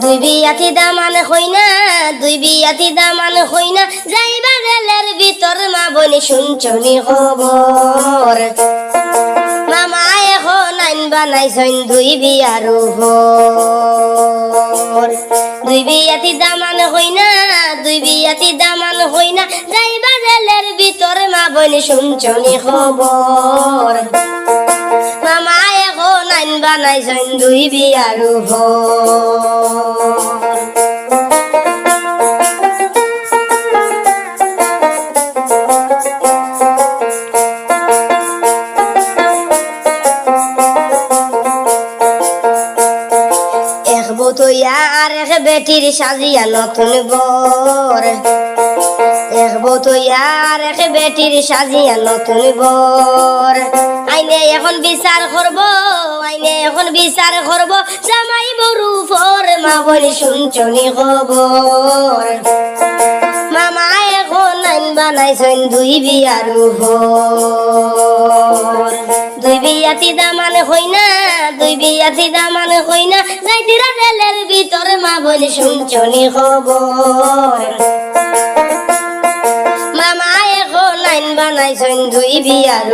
বিয়াতি দামান হইনা, দুই বিয়াতি দামান হইনা, যাইবা রেলের ভিতর মা বনি শুনছনি খবর। মামা এখন আইন বানাইছেন দুই বিয়ার দুই বিয়াতি দামান হইনা, দুই বিয়াতি দামান হইনা, যাইবা রেলের ভিতর মা বনি শুনছনি খবর। মামা বানাইছেন দুই বিয়ার বতইয়া আর এক বেটির সাজিয়া নতুন বর। এক বতইয়া আর এক বেটির সাজিয়া নতুন বর। আইনে এখন বিচার করব, আইনে এখন বিচার করব, জামাই বরু ফর মা বলি শুনছনি খবর। মামা এখন আইন বানাইছেন দুই বিয়ার দুই বিয়াতি দামান হইনা দুই বিয়াতি দামান হইনা যাইতিরা রেলের ভিতর মা বলি শুনছনি খবর। বানাইছেন দুই বিয়ার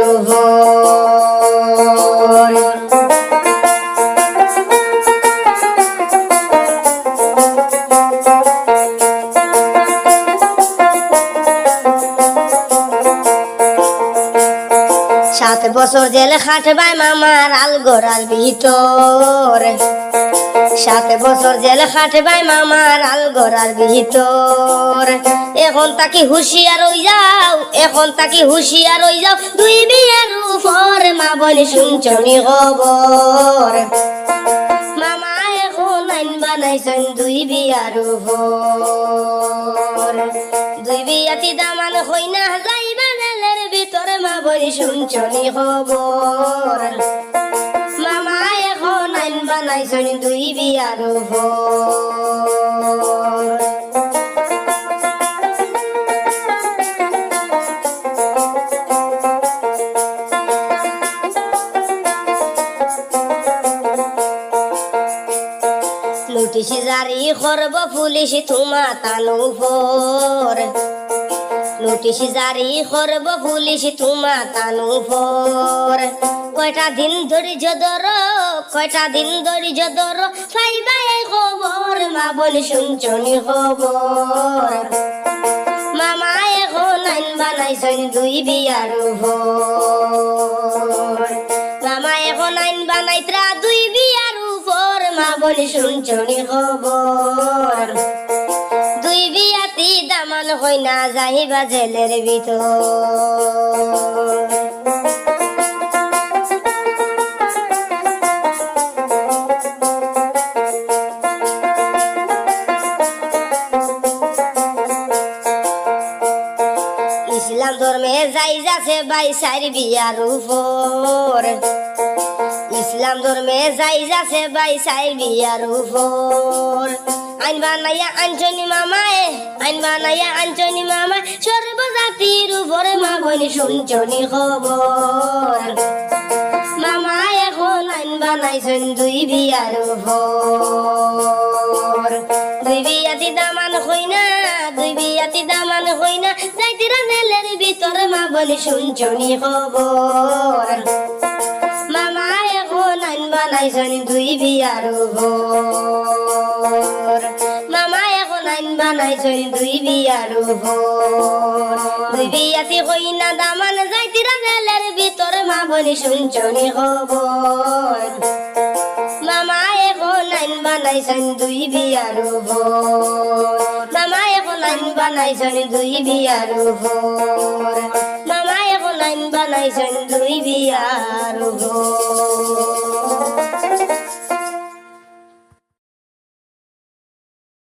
সাত বছর জেল খাটবাই মামার আলগোড়ার ভিতর। সাত বছর জেল খাটবাই মামার আলগোড়ার ভিতর। এখন তাকে হুঁশিয়ার হই যাও, এখন তাকে হুঁশিয়ার হই যাও। দুই বিয়ের উপর মা বলি শুনছনি খবর। মামা এখন আইন বানাইছেন দুই বিয়ার উপর। দুই বিয়াতি দামান হইনা, যাইবা রেলের ভিতর মা বলি শুনছনি খবর। বানাইছেন দুই বিয়ার নোটিশ জারি করব পুলিশ তোমা তানু ফর নোটিশ জারি করব পুলিশ তোমা তানু ফর কয়টা দিন ধরি যদর কয়টা দিন ধরি যদর পাইবা এই খবর, মা বলি শুনছনি খবর। মামা এখন আইন বানাইছেন দুই বিয়ার মামা এখন আইন বানাইত্রা দুই বিয়ার উপর, মা বলি শুনছনি খবর। দুই বিয়াতি দামান হই না যাইবা জেলের ভিতর। ইসলাম ধর্মে যাই যাচ্ছে বাই সাইর বিয়ার উপর। ইসলাম ধর্মে যাই যাচ্ছে বাই সাইর বিয়ার উপর। আইন বানাইয়া আঞ্চনি মামায় আইন বানাইয়া আঞ্চনি মামায়, সর্বজাতির উপরে মা বলি শুনছনি খবর। মামা এখন আইন বানাইছেন দুই বিয়ার উপর। দুই বিয়াতি দামান হইনা, দুই বিয়াতি দামান হইনা, যাইতিরা নেলের ভিতর মা বলি শুনছনি খবর। মামা এখন আইন বানাইছেন দুই বিয়ার উপর। বানাইছেন দুই বিয়ার দুই বিয়াতি হইনা দামান যাইতিরা নেলের ভিতর, মা বলি, শুনছনি খবর? মামা এখন আইন বানাইছেন দুই বিয়ার মামা এখন আইন বানাইছেন দুই বিয়ার মামা এখন আইন বানাইছেন দুই বিয়ার